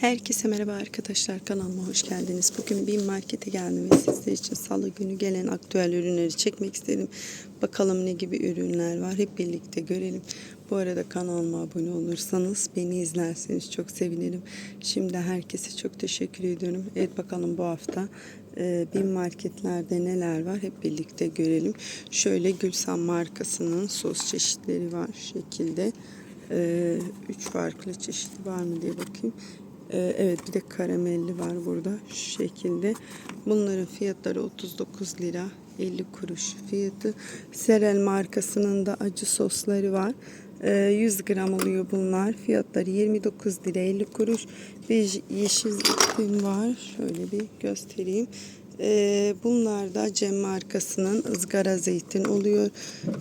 Herkese merhaba arkadaşlar kanalıma hoş geldiniz. Bugün bir markete geldim ve sizler için salı günü gelen aktüel ürünleri çekmek istedim. Bakalım ne gibi ürünler var hep birlikte görelim. Bu arada kanalıma abone olursanız beni izlerseniz çok sevinirim. Şimdi herkese çok teşekkür ediyorum. Evet bakalım bu hafta e, bin marketlerde neler var hep birlikte görelim. Şöyle Gülsan markasının sos çeşitleri var şekilde. Ee, üç farklı çeşidi var mı diye bakayım. Ee, evet bir de karamelli var burada şu şekilde. Bunların fiyatları 39 lira 50 kuruş fiyatı. Serel markasının da acı sosları var. Ee, 100 gram oluyor bunlar. Fiyatları 29 lira 50 kuruş. Bir yeşil zeytin var. Şöyle bir göstereyim. Ee, bunlar da Cem markasının ızgara zeytin oluyor.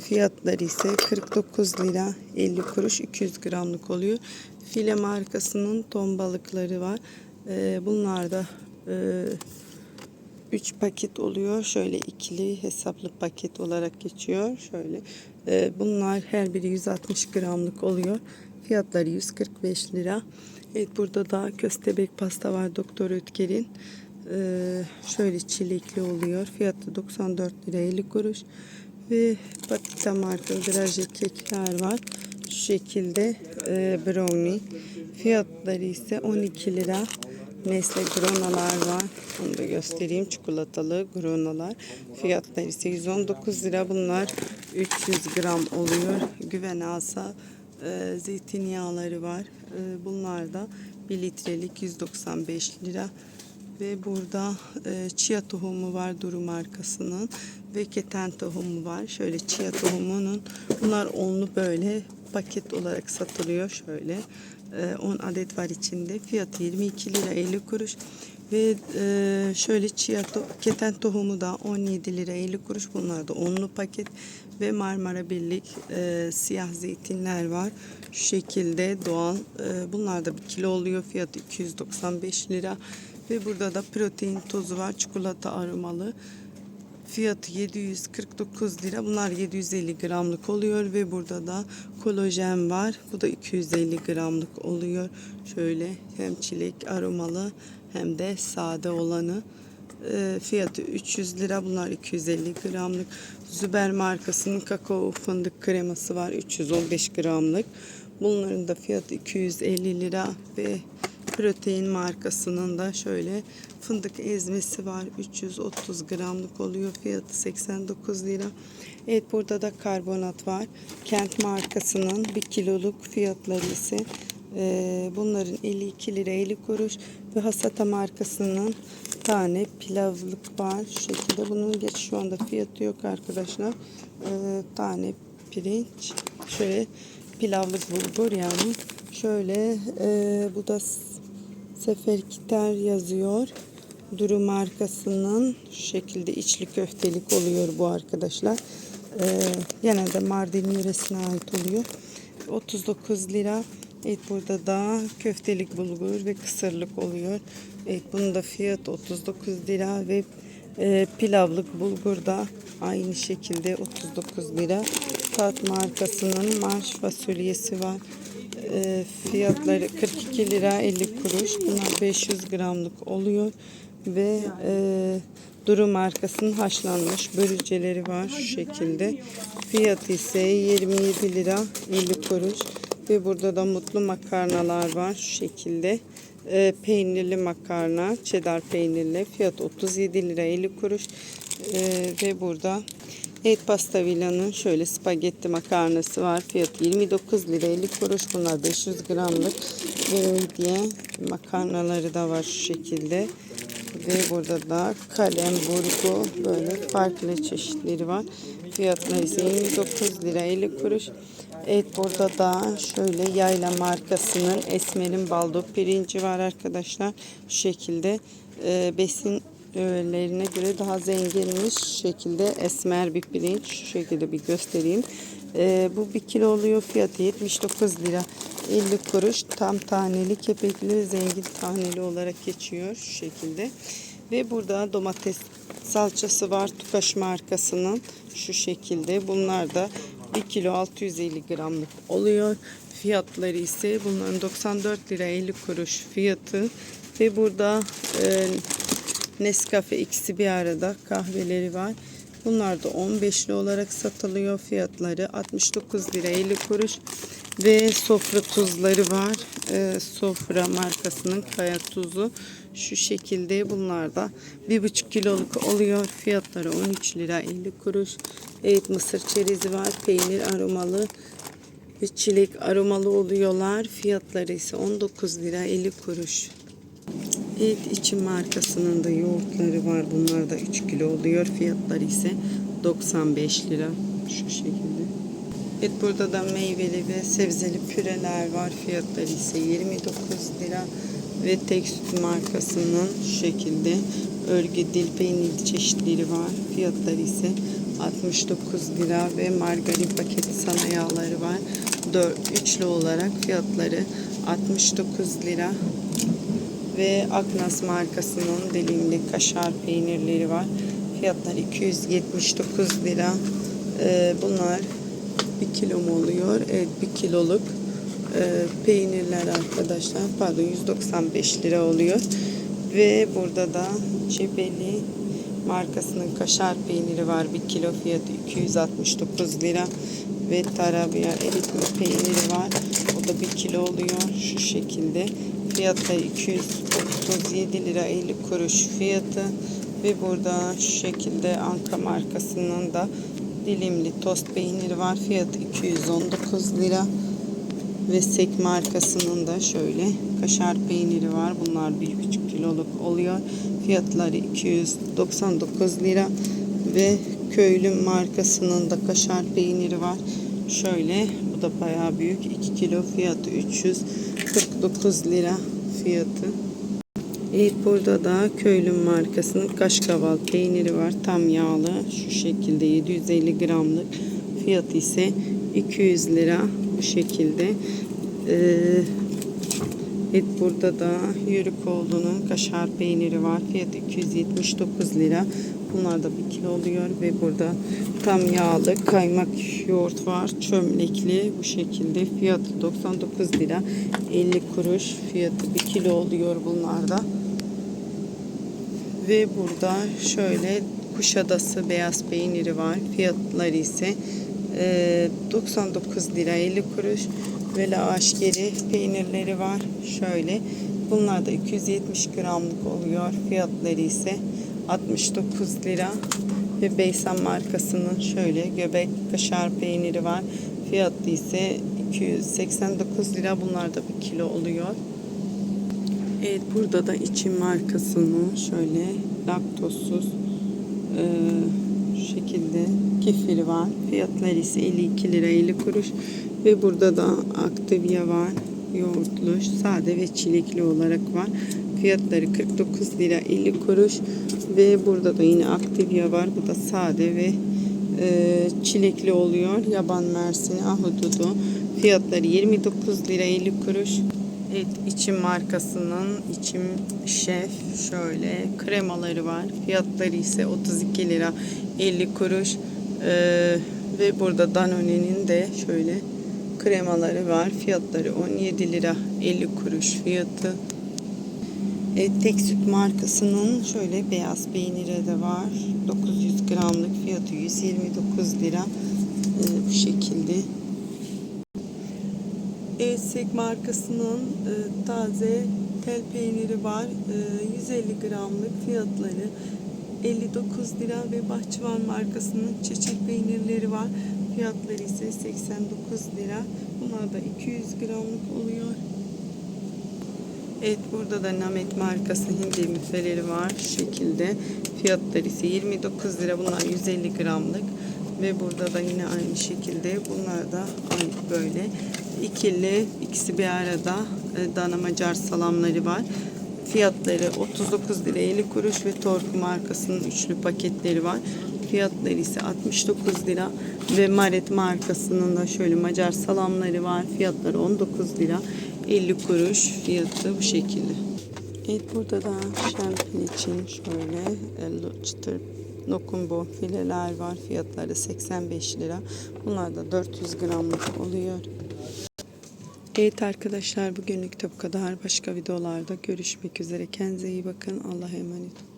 Fiyatları ise 49 lira 50 kuruş 200 gramlık oluyor. File markasının ton balıkları var. Ee, bunlar da e, 3 paket oluyor. Şöyle ikili hesaplı paket olarak geçiyor. Şöyle e, bunlar her biri 160 gramlık oluyor. Fiyatları 145 lira. Evet burada da köstebek pasta var Doktor Ötker'in. Ee, şöyle çilekli oluyor. Fiyatı 94 lira 50 kuruş. Ve Patita marka draje kekler var. Şu şekilde e, brownie. Fiyatları ise 12 lira. Nesle gronalar var. Onu da göstereyim. Çikolatalı gronalar. Fiyatları ise 119 lira. Bunlar 300 gram oluyor. Güven alsa e, zeytinyağları var. E, bunlar da 1 litrelik 195 lira. Ve burada e, chia tohumu var Duru markasının ve keten tohumu var. Şöyle chia tohumunun bunlar onlu böyle paket olarak satılıyor şöyle. E, 10 adet var içinde. Fiyatı 22 lira 50 kuruş. Ve e, şöyle chia to- keten tohumu da 17 lira 50 kuruş. Bunlar da onlu paket. Ve Marmara Birlik e, siyah zeytinler var. Şu şekilde doğal. E, bunlar da bir kilo oluyor. Fiyatı 295 lira. Ve burada da protein tozu var. Çikolata aromalı. Fiyatı 749 lira. Bunlar 750 gramlık oluyor ve burada da kolajen var. Bu da 250 gramlık oluyor. Şöyle hem çilek aromalı hem de sade olanı. E, fiyatı 300 lira. Bunlar 250 gramlık. Züber markasının kakao fındık kreması var. 315 gramlık. Bunların da fiyatı 250 lira ve Protein markasının da şöyle fındık ezmesi var. 330 gramlık oluyor. Fiyatı 89 lira. Evet burada da karbonat var. Kent markasının 1 kiloluk fiyatları ise e, bunların 52 lira 50 kuruş ve Hasata markasının tane pilavlık var. Şu şekilde bunun geç şu anda fiyatı yok arkadaşlar. E, tane pirinç şöyle pilavlık bulgur yani. Şöyle e, bu da Seferkiter yazıyor. Duru markasının şu şekilde içli köftelik oluyor bu arkadaşlar. Ee, genelde Mardin yöresine ait oluyor. 39 lira. Evet burada da köftelik bulgur ve kısırlık oluyor. Evet bunun da fiyat 39 lira ve e, pilavlık bulgur da aynı şekilde 39 lira. Tat markasının marş fasulyesi var. E, fiyatları 42 lira 50 kuruş. Bunlar 500 gramlık oluyor ve e, Duru markasının haşlanmış börülceleri var şu şekilde. Fiyatı ise 27 lira 50 kuruş ve burada da mutlu makarnalar var şu şekilde. E, peynirli makarna, cheddar peynirli fiyat 37 lira 50 kuruş E, ve burada Et pasta villanın şöyle spagetti makarnası var. Fiyatı 29 lira 50 kuruş. Bunlar 500 gramlık. Ve diye makarnaları da var şu şekilde. Ve burada da kalem burgu böyle farklı çeşitleri var. Fiyatları ise 29 lira 50 kuruş. Evet burada da şöyle yayla markasının Esmer'in baldo pirinci var arkadaşlar. Şu şekilde e, besin öğelerine göre daha zenginmiş şekilde esmer bir pirinç şu şekilde bir göstereyim. Ee, bu bir kilo oluyor fiyatı 79 lira 50 kuruş tam taneli kepekli zengin taneli olarak geçiyor şu şekilde. Ve burada domates salçası var Tukaş markasının şu şekilde. Bunlar da 1 kilo 650 gramlık oluyor. fiyatları ise bunların 94 lira 50 kuruş fiyatı ve burada e, Nescafe ikisi bir arada kahveleri var. Bunlar da 15 lira olarak satılıyor. Fiyatları 69 lira 50 kuruş ve sofra tuzları var. E, sofra markasının kaya tuzu şu şekilde bunlar da 1,5 kiloluk oluyor. Fiyatları 13 lira 50 kuruş. Evet mısır çerezi var. Peynir aromalı ve çilek aromalı oluyorlar. Fiyatları ise 19 lira 50 kuruş. Evet içim markasının da yoğurtları var. Bunlar da 3 kilo oluyor. Fiyatları ise 95 lira. Şu şekilde. Evet burada da meyveli ve sebzeli püreler var. Fiyatları ise 29 lira. Ve tek süt markasının şu şekilde örgü dil peynirli çeşitleri var. Fiyatları ise 69 lira ve margarin paketi sana yağları var. 4, üçlü olarak fiyatları 69 lira ve Aknas markasının dilimli kaşar peynirleri var. Fiyatlar 279 lira. Ee, bunlar 1 kilo mu oluyor? Evet 1 kiloluk e, peynirler arkadaşlar. Pardon 195 lira oluyor. Ve burada da Cebeli markasının kaşar peyniri var. 1 kilo fiyatı 269 lira. Ve Tarabya eritme peyniri var. O da 1 kilo oluyor. Şu şekilde. Fiyatları 237 lira 50 kuruş fiyatı. Ve burada şu şekilde Anka markasının da dilimli tost peyniri var. Fiyatı 219 lira. Ve Sek markasının da şöyle kaşar peyniri var. Bunlar 1,5 kiloluk oluyor. Fiyatları 299 lira. Ve Köylü markasının da kaşar peyniri var. Şöyle bu da bayağı büyük. 2 kilo fiyatı 349 lira fiyatı. Evet burada da Köylü markasının kaşkaval peyniri var. Tam yağlı. Şu şekilde 750 gramlık. Fiyatı ise 200 lira. Bu şekilde. Ee, evet burada da Yörükoğlu'nun kaşar peyniri var. Fiyatı 279 lira. Bunlar da 1 kilo oluyor ve burada tam yağlı kaymak yoğurt var. Çömlekli bu şekilde. Fiyatı 99 lira. 50 kuruş. Fiyatı 1 kilo oluyor bunlarda. Ve burada şöyle Kuşadası beyaz peyniri var. Fiyatları ise e, 99 lira 50 kuruş. Ve lavaş peynirleri var. Şöyle. Bunlar da 270 gramlık oluyor. Fiyatları ise 69 lira. Ve Beysan markasının şöyle göbek kaşar peyniri var. Fiyatı ise 289 lira. Bunlar da 1 kilo oluyor. Evet burada da içim markasının şöyle laktozsuz e, şekilde kefiri var. Fiyatları ise 52 lira 50 kuruş. Ve burada da Activia var. Yoğurtlu, sade ve çilekli olarak var. Fiyatları 49 lira 50 kuruş. Ve burada da yine Activia var. Bu da sade ve e, çilekli oluyor. Yaban mersini, ahududu. Fiyatları 29 lira 50 kuruş. Evet, içim markasının içim şef şöyle kremaları var. Fiyatları ise 32 lira 50 kuruş. Ee, ve burada Danone'nin de şöyle kremaları var. Fiyatları 17 lira 50 kuruş fiyatı. Evet, tek süt markasının şöyle beyaz peyniri de var. 900 gramlık fiyatı 129 lira. Ee, bu şekilde. Esek markasının e, taze tel peyniri var. E, 150 gramlık fiyatları 59 lira ve Bahçıvan markasının çiçek peynirleri var. Fiyatları ise 89 lira. Bunlar da 200 gramlık oluyor. Evet burada da Namet markası hindi müfeleri var. Şekilde. Fiyatları ise 29 lira. Bunlar 150 gramlık. Ve burada da yine aynı şekilde. Bunlar da aynı böyle. ikili ikisi bir arada e, dana macar salamları var. Fiyatları 39 lira 50 kuruş ve Torku markasının üçlü paketleri var. Fiyatları ise 69 lira ve Maret markasının da şöyle macar salamları var. Fiyatları 19 lira 50 kuruş fiyatı bu şekilde. Evet burada da şampin için şöyle e, çıtır lokum bonfileler var. Fiyatları 85 lira. Bunlar da 400 gramlık oluyor. Evet arkadaşlar bugünlük de bu kadar. Başka videolarda görüşmek üzere. Kendinize iyi bakın. Allah'a emanet olun.